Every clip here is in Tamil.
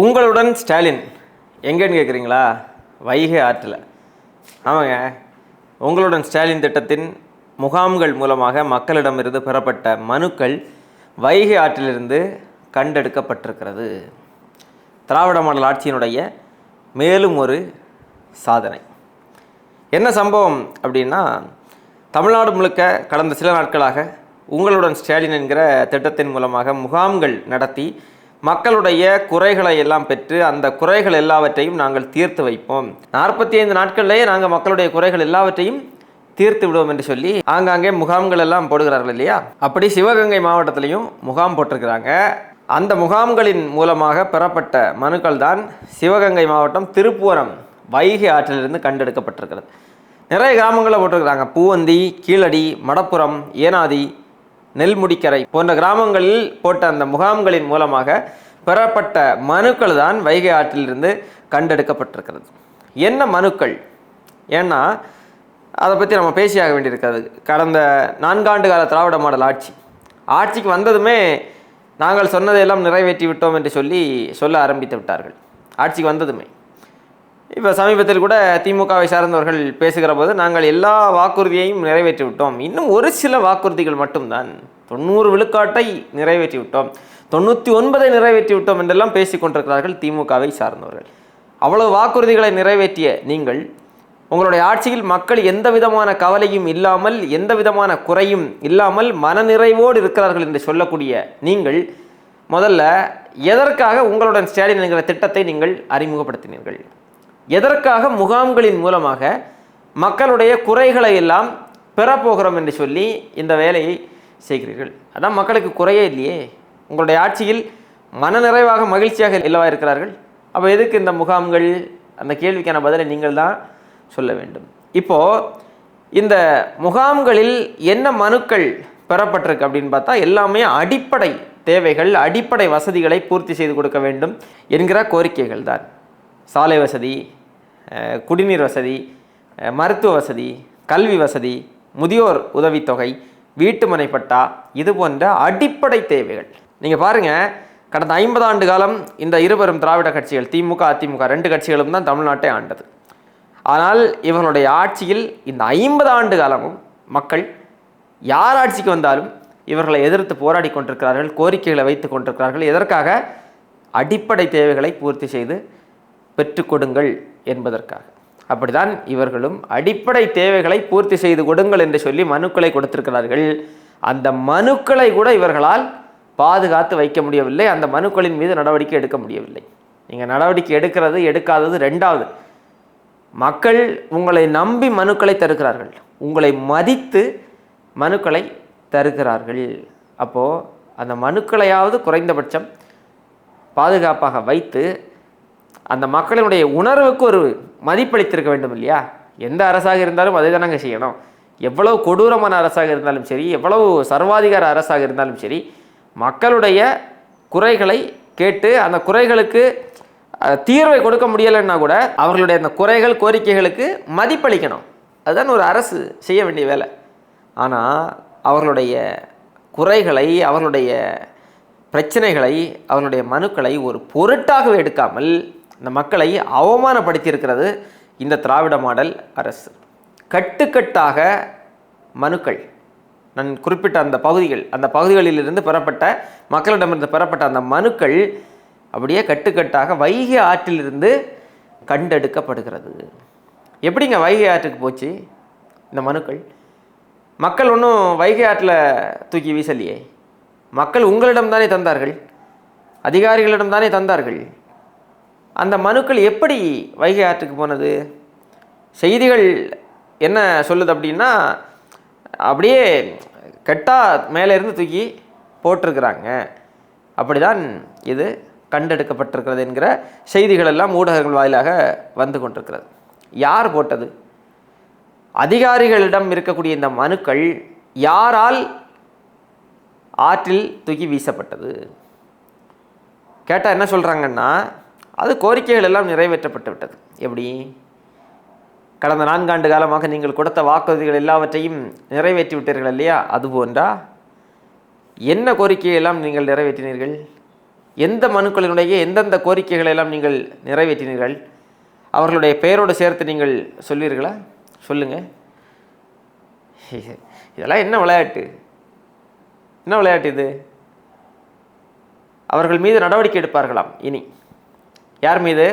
உங்களுடன் ஸ்டாலின். எங்கேன்னு கேட்குறீங்களா வைகை ஆற்றில். ஆமாங்க. உங்களுடன் ஸ்டாலின் திட்டத்தின் முகாம்கள் மூலமாக மக்களிடமிருந்து பெறப்பட்ட மனுக்கள் வைகை ஆற்றிலிருந்து கண்டெடுக்கப்பட்டிருக்கிறது. திராவிட மாடல் ஆட்சியினுடைய மேலும் ஒரு சாதனை. என்ன சம்பவம் அப்படின்னா தமிழ்நாடு முழுக்க கடந்த சில நாட்களாக உங்களுடன் ஸ்டாலின் என்கிற திட்டத்தின் மூலமாக முகாம்கள் நடத்தி மக்களுடைய குறைகளை எல்லாம் பெற்று அந்த குறைகள் எல்லாவற்றையும் நாங்கள் தீர்த்து வைப்போம். நாற்பத்தி ஐந்து நாட்கள்லேயே நாங்கள் மக்களுடைய குறைகள் எல்லாவற்றையும் தீர்த்து விடுவோம் என்று சொல்லி ஆங்காங்கே முகாம்கள் எல்லாம் போடுகிறார்கள் இல்லையா? அப்படி சிவகங்கை மாவட்டத்திலையும் முகாம் போட்டிருக்கிறாங்க. அந்த முகாம்களின் மூலமாக பெறப்பட்ட மனுக்கள் தான் சிவகங்கை மாவட்டம் திருப்புவனம் வைகை ஆற்றிலிருந்து கண்டெடுக்கப்பட்டிருக்கிறது. நிறைய கிராமங்களில் போட்டிருக்கிறாங்க. பூவந்தி கீழடி மடப்புறம் ஏனாதி நெல்முடிக்கரை போன்ற கிராமங்களில் போட்ட அந்த முகாம்களின் மூலமாக பெறப்பட்ட மனுக்கள் தான் வைகை ஆற்றிலிருந்து கண்டெடுக்கப்பட்டிருக்கிறது. என்ன மனுக்கள்? ஏன்னா அதை பற்றி நம்ம பேசியாக வேண்டியிருக்கிறது கடந்த நான்காண்டு கால திராவிட மாடல் ஆட்சி. ஆட்சிக்கு வந்ததுமே நாங்கள் சொன்னதையெல்லாம் நிறைவேற்றி விட்டோம் என்று சொல்லி சொல்ல ஆரம்பித்து விட்டார்கள். ஆட்சிக்கு வந்ததுமே. இப்போ சமீபத்தில் கூட திமுகவை சார்ந்தவர்கள் பேசுகிற போது நாங்கள் எல்லா வாக்குறுதியையும் நிறைவேற்றி விட்டோம் இன்னும் ஒரு சில வாக்குறுதிகள் மட்டும்தான். தொண்ணூறு விழுக்காட்டை நிறைவேற்றி விட்டோம் தொண்ணூற்றி ஒன்பதை நிறைவேற்றி விட்டோம் என்றெல்லாம் பேசிக் கொண்டிருக்கிறார்கள் திமுகவை சார்ந்தவர்கள். அவ்வளவு வாக்குறுதிகளை நிறைவேற்றிய நீங்கள் உங்களுடைய ஆட்சியில் மக்கள் எந்த விதமான கவலையும் இல்லாமல் எந்த விதமான குறையும் இல்லாமல் மனநிறைவோடு இருக்கிறார்கள் என்று சொல்லக்கூடிய நீங்கள் முதல்ல எதற்காக உங்களுடன் ஸ்டாலின் என்கிற திட்டத்தை நீங்கள் அறிமுகப்படுத்தினீர்கள்? எதற்காக முகாம்களின் மூலமாக மக்களுடைய குறைகளை எல்லாம் பெறப்போகிறோம் என்று சொல்லி இந்த வேலையை செய்கிறீர்கள்? அதான் மக்களுக்கு குறையே இல்லையே. உங்களுடைய ஆட்சியில் மனநிறைவாக மகிழ்ச்சியாக இல்லவா இருக்கிறார்கள்? அப்போ எதுக்கு இந்த முகாம்கள்? அந்த கேள்விக்கான பதிலை நீங்கள் தான் சொல்ல வேண்டும். இப்போது இந்த முகாம்களில் என்ன மனுக்கள் பெறப்பட்டிருக்கு அப்படின்னு பார்த்தா எல்லாமே அடிப்படை தேவைகள் அடிப்படை வசதிகளை பூர்த்தி செய்து கொடுக்க வேண்டும் என்கிற கோரிக்கைகள் தான். சாலை வசதி குடிநீர் வசதி மருத்துவ வசதி கல்வி வசதி முதியோர் உதவித்தொகை வீட்டுமனை பட்டா இது போன்ற அடிப்படை தேவைகள். நீங்கள் பாருங்கள் கடந்த ஐம்பது ஆண்டு காலம் இந்த இருவரும் திராவிட கட்சிகள் திமுக அதிமுக ரெண்டு கட்சிகளும் தான் தமிழ்நாட்டை ஆண்டது. ஆனால் இவர்களுடைய ஆட்சியில் இந்த ஐம்பது ஆண்டு காலமும் மக்கள் யார் ஆட்சிக்கு வந்தாலும் இவர்களை எதிர்த்து போராடி கொண்டிருக்கிறார்கள் கோரிக்கைகளை வைத்து கொண்டிருக்கிறார்கள். எதற்காக? அடிப்படை தேவைகளை பூர்த்தி செய்து பெற்றுக்கொடுங்கள் என்பதற்காக. அப்படிதான் இவர்களும் அடிப்படை தேவைகளை பூர்த்தி செய்து கொடுங்கள் என்று சொல்லி மனுக்களை கொடுத்திருக்கிறார்கள். அந்த மனுக்களை கூட இவர்களால் பாதுகாத்து வைக்க முடியவில்லை. அந்த மனுக்களின் மீது நடவடிக்கை எடுக்க முடியவில்லை. நீங்கள் நடவடிக்கை எடுக்கிறது எடுக்காதது ரெண்டாவது. மக்கள் உங்களை நம்பி மனுக்களை தருகிறார்கள். உங்களை மதித்து மனுக்களை தருகிறார்கள். அப்போது அந்த மனுக்களையாவது குறைந்தபட்சம் பாதுகாப்பாக வைத்து அந்த மக்களினுடைய உணர்வுக்கு ஒரு மதிப்பளித்திருக்க வேண்டும் இல்லையா? எந்த அரசாக இருந்தாலும் அதை தானங்க செய்யணும். எவ்வளவு கொடூரமான அரசாக இருந்தாலும் சரி எவ்வளவு சர்வாதிகார அரசாக இருந்தாலும் சரி மக்களுடைய குறைகளை கேட்டு அந்த குறைகளுக்கு தீர்வை கொடுக்க முடியலைன்னா கூட அவர்களுடைய அந்த குறைகள் கோரிக்கைகளுக்கு மதிப்பளிக்கணும். அதுதான் ஒரு அரசு செய்ய வேண்டிய வேலை. ஆனால் அவர்களுடைய குறைகளை அவர்களுடைய பிரச்சனைகளை அவர்களுடைய மனுக்களை ஒரு பொருட்டாகவே எடுக்காமல் இந்த மக்களை அவமானப்படுத்தியிருக்கிறது இந்த திராவிட மாடல் அரசு. கட்டுக்கட்டாக மனுக்கள் நான் குறிப்பிட்ட அந்த பகுதிகள் அந்த பகுதிகளிலிருந்து பெறப்பட்ட மக்களிடமிருந்து பெறப்பட்ட அந்த மனுக்கள் அப்படியே கட்டுக்கட்டாக வைகை ஆற்றிலிருந்து கண்டெடுக்கப்படுகிறது. எப்படிங்க வைகை ஆற்றுக்கு போச்சு இந்த மனுக்கள்? மக்கள் ஒன்றும் வைகை ஆற்றில் தூக்கி வீசலையே. மக்கள் உங்களிடம் தானே தந்தார்கள்? அதிகாரிகளிடம் தானே தந்தார்கள்? அந்த மனுக்கள் எப்படி வைகை ஆற்றுக்கு போனது? செய்திகள் என்ன சொல்லுது அப்படின்னா அப்படியே கெட்டா மேலே இருந்து தூக்கி போட்டிருக்கிறாங்க. அப்படிதான் இது கண்டெடுக்கப்பட்டிருக்கிறது என்கிற செய்திகள் எல்லாம் ஊடகங்கள் வாயிலாக வந்து கொண்டிருக்கிறது. யார் போட்டது? அதிகாரிகளிடம் இருக்கக்கூடிய இந்த மனுக்கள் யாரால் ஆற்றில் தூக்கி வீசப்பட்டது? கேட்டால் என்ன சொல்கிறாங்கன்னா அது கோரிக்கைகள் எல்லாம் நிறைவேற்றப்பட்டு விட்டது. எப்படி? கடந்த நான்காண்டு காலமாக நீங்கள் கொடுத்த வாக்குறுதிகள் எல்லாவற்றையும் நிறைவேற்றி விட்டீர்கள் இல்லையா? அது போன்றா? என்ன கோரிக்கையை எல்லாம் நீங்கள் நிறைவேற்றினீர்கள்? எந்த மனுக்களினுடைய எந்தெந்த கோரிக்கைகளை எல்லாம் நீங்கள் நிறைவேற்றினீர்கள்? அவர்களுடைய பெயரோடு சேர்த்து நீங்கள் சொல்வீர்களா? சொல்லுங்கள் இதெல்லாம் என்ன விளையாட்டு? என்ன விளையாட்டு இது? அவர்கள் மீது நடவடிக்கை எடுப்பார்களாம் இனி. யார் மீது?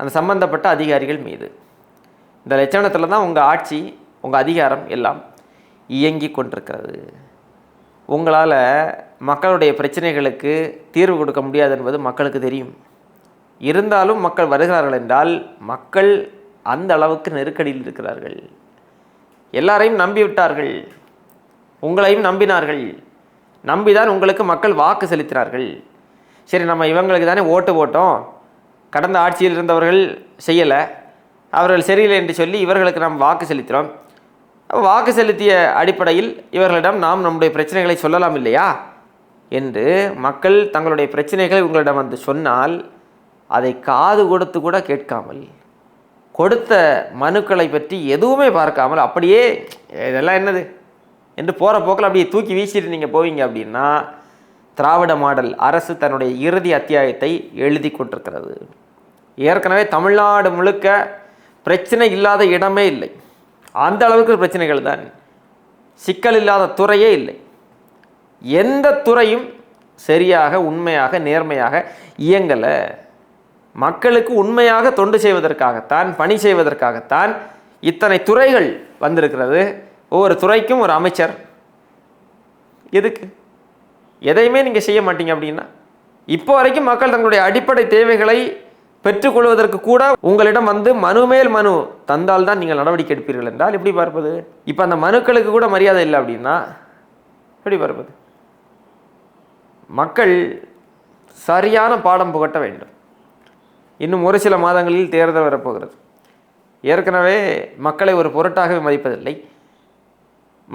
அந்த சம்பந்தப்பட்ட அதிகாரிகள் மீது. இந்த லட்சணத்தில் தான் உங்கள் ஆட்சி உங்கள் அதிகாரம் எல்லாம் இயங்கி கொண்டிருக்கிறது. உங்களால் மக்களுடைய பிரச்சனைகளுக்கு தீர்வு கொடுக்க முடியாது என்பது மக்களுக்கு தெரியும். இருந்தாலும் மக்கள் வருகிறார்கள் என்றால் மக்கள் அந்த அளவுக்கு நெருக்கடியில் இருக்கிறார்கள். எல்லாரையும் நம்பிவிட்டார்கள். உங்களையும் நம்பினார்கள். நம்பிதான் உங்களுக்கு மக்கள் வாக்கு செலுத்தினார்கள். சரி நம்ம இவங்களுக்கு தானே ஓட்டு போட்டோம். கடந்த ஆட்சியில் இருந்தவர்கள் செய்யலை. அவர்கள் சரியில்லை என்று சொல்லி இவர்களுக்கு நாம் வாக்கு செலுத்தினோம் வாக்கு செலுத்திய அடிப்படையில் இவர்களிடம் நாம் நம்முடைய பிரச்சனைகளை சொல்லலாம் இல்லையா? என்று மக்கள் தங்களுடைய பிரச்சனைகளை உங்களிடம் வந்து சொன்னால் அதை காது கொடுத்து கூட கேட்காமல் கொடுத்த மனுக்களை பற்றி எதுவுமே பார்க்காமல் அப்படியே இதெல்லாம் என்னது? என்று போகிற போக்கில் அப்படியே தூக்கி வீசிட்டு நீங்கள் போவீங்க அப்படின்னா திராவிட மாடல் அரசு தன்னுடைய இறுதி அத்தியாயத்தை எழுதி கொண்டிருக்கிறது. ஏற்கனவே தமிழ்நாடு முழுக்க பிரச்சனை இல்லாத இடமே இல்லை. அந்த அளவுக்கு பிரச்சனைகள் தான். சிக்கல் இல்லாத துறையே இல்லை. எந்த துறையும் சரியாக உண்மையாக நேர்மையாக இயங்கலை. மக்களுக்கு உண்மையாக தொண்டு செய்வதற்காகத்தான் பணி செய்வதற்காகத்தான் இத்தனை துறைகள் வந்திருக்கிறது. ஒவ்வொரு துறைக்கும் ஒரு அமைச்சர். எதுக்கு? எதையுமே நீங்கள் செய்ய மாட்டீங்க அப்படின்னா இப்போ வரைக்கும் மக்கள் தங்களுடைய அடிப்படை தேவைகளை பெற்றுக்கொள்வதற்கு கூட உங்களிடம் வந்து மனு மேல் மனு தந்தால் தான் நீங்கள் நடவடிக்கை எடுப்பீர்கள் என்றால் எப்படி பார்ப்பது? இப்போ அந்த மனுக்களுக்கு கூட மரியாதை இல்லை அப்படின்னா எப்படி பார்ப்பது? மக்கள் சரியான பாடம் புகட்ட வேண்டும். இன்னும் ஒரு சில மாதங்களில் தேர்தல் வரப்போகிறது. ஏற்கனவே மக்களை ஒரு பொருட்டாகவே மதிப்பதில்லை.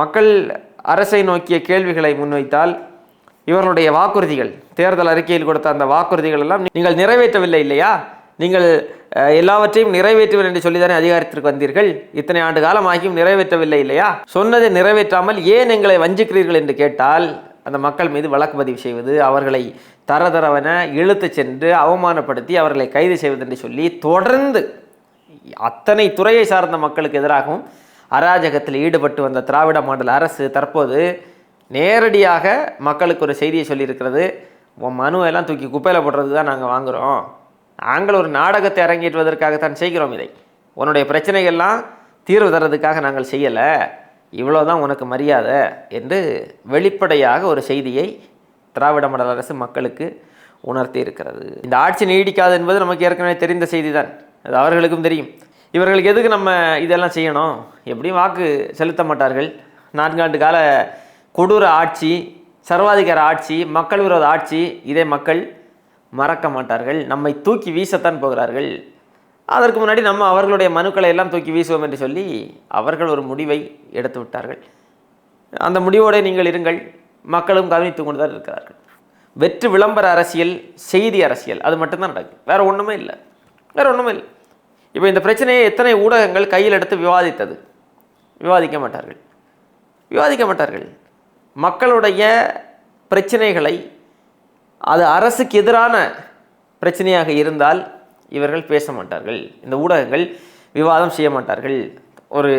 மக்கள் அரசை நோக்கிய கேள்விகளை முன்வைத்தால் இவர்களுடைய வாக்குறுதிகள் தேர்தல் அறிக்கையில் கொடுத்த அந்த வாக்குறுதிகள் எல்லாம் நீங்கள் நிறைவேற்றவில்லை இல்லையா? நீங்கள் எல்லாவற்றையும் நிறைவேற்றுவேன் என்று சொல்லிதானே அதிகாரத்திற்கு வந்தீர்கள்? இத்தனை ஆண்டு காலமாகியும் நிறைவேற்றவில்லை இல்லையா? சொன்னதை நிறைவேற்றாமல் ஏன் எங்களை வஞ்சிக்கிறீர்கள் என்று கேட்டால் அந்த மக்கள் மீது வழக்கு பதிவு செய்வது அவர்களை தரதரவென இழுத்துச் சென்று அவமானப்படுத்தி அவர்களை கைது செய்வது என்று சொல்லி தொடர்ந்து அத்தனை துறையை சார்ந்த மக்களுக்கு எதிராகவும் அராஜகத்தில் ஈடுபட்டு வந்த திராவிட மாடல் அரசு தற்போது நேரடியாக மக்களுக்கு ஒரு செய்தியை சொல்லியிருக்கிறது. உன் மனுவெல்லாம் தூக்கி குப்பையில் போடுறது தான் நாங்கள் வாங்குகிறோம் நாங்கள் ஒரு நாடகத்தை அரங்கேற்றுவதற்காகத்தான் செய்கிறோம் இதை. உன்னுடைய பிரச்சனைகள்லாம் தீர்வு தர்றதுக்காக நாங்கள் செய்யலை. இவ்வளோதான் உனக்கு மரியாதை என்று வெளிப்படையாக ஒரு செய்தியை திராவிட மண்டல அரசு மக்களுக்கு உணர்த்தி இருக்கிறது இந்த ஆட்சி நீடிக்காது என்பது நமக்கு ஏற்கனவே தெரிந்த செய்தி தான் அது அவர்களுக்கும் தெரியும். இவர்களுக்கு எதுக்கு நம்ம இதெல்லாம் செய்யணும்? எப்படியும் வாக்கு செலுத்த மாட்டார்கள். நான்காண்டு கால கொடூர ஆட்சி சர்வாதிகார ஆட்சி மக்கள் விரோத ஆட்சி இதை மக்கள் மறக்க மாட்டார்கள். நம்மை தூக்கி வீசத்தான் போகிறார்கள். அதற்கு முன்னாடி நம்ம அவர்களுடைய மனுக்களை எல்லாம் தூக்கி வீசுவோம் என்று சொல்லி அவர்கள் ஒரு முடிவை எடுத்து விட்டார்கள். அந்த முடிவோடு நீங்கள் இருங்கள். மக்களும் கவனித்து கொண்டு தான் இருக்கிறார்கள். வெற்று விளம்பர அரசியல் செய்தி அரசியல் அது மட்டும்தான் நடக்கும் வேற ஒன்றுமே இல்லை. வேற ஒன்றுமே இல்லை. இப்போ இந்த பிரச்சனையை எத்தனை ஊடகங்கள் கையில் எடுத்து விவாதித்தது? விவாதிக்க மாட்டார்கள். விவாதிக்க மாட்டார்கள். மக்களுடைய பிரச்சனைகளை அது அரசுக்கு எதிரான பிரச்சனையாக இருந்தால் இவர்கள் பேச மாட்டார்கள். இந்த ஊடகங்கள் விவாதம் செய்ய மாட்டார்கள். ஒரு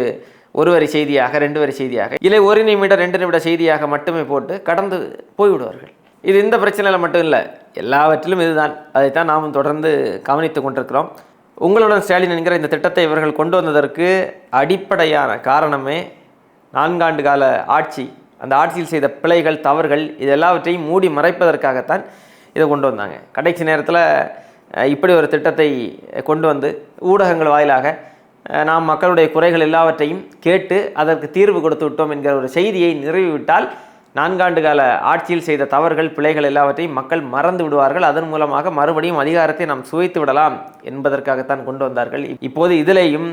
ஒரு வரி செய்தியாக ரெண்டு வரி செய்தியாக இல்லை ஒரு நிமிடம் ரெண்டு நிமிட செய்தியாக மட்டுமே போட்டு கடந்து போய்விடுவார்கள். இது இந்த பிரச்சனையில் மட்டும் இல்லை எல்லாவற்றிலும் இதுதான். அதைத்தான் நாம் தொடர்ந்து கவனித்து கொண்டிருக்கிறோம். உங்களுடன் ஸ்டாலின் என்கிற இந்த திட்டத்தை இவர்கள் கொண்டு வந்ததற்கு அடிப்படையான காரணமே நான்காண்டு கால ஆட்சி அந்த ஆட்சியில் செய்த பிழைகள் தவறுகள் இது எல்லாவற்றையும் மூடி மறைப்பதற்காகத்தான் இதை கொண்டு வந்தாங்க. கடைசி நேரத்தில் இப்படி ஒரு திட்டத்தை கொண்டு வந்து ஊடகங்கள் வாயிலாக நாம் மக்களுடைய குறைகள் எல்லாவற்றையும் கேட்டு அதற்கு தீர்வு கொடுத்து விட்டோம் என்கிற ஒரு செய்தியை நிறைவுவிட்டால் நான்காண்டு கால ஆட்சியில் செய்த தவறுகள் பிழைகள் எல்லாவற்றையும் மக்கள் மறந்து விடுவார்கள். அதன் மூலமாக மறுபடியும் அதிகாரத்தை நாம் சுவைத்து விடலாம் என்பதற்காகத்தான் கொண்டு வந்தார்கள். இப்போது இதிலேயும்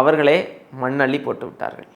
அவர்களே மண்ணள்ளி போட்டு விட்டார்கள்.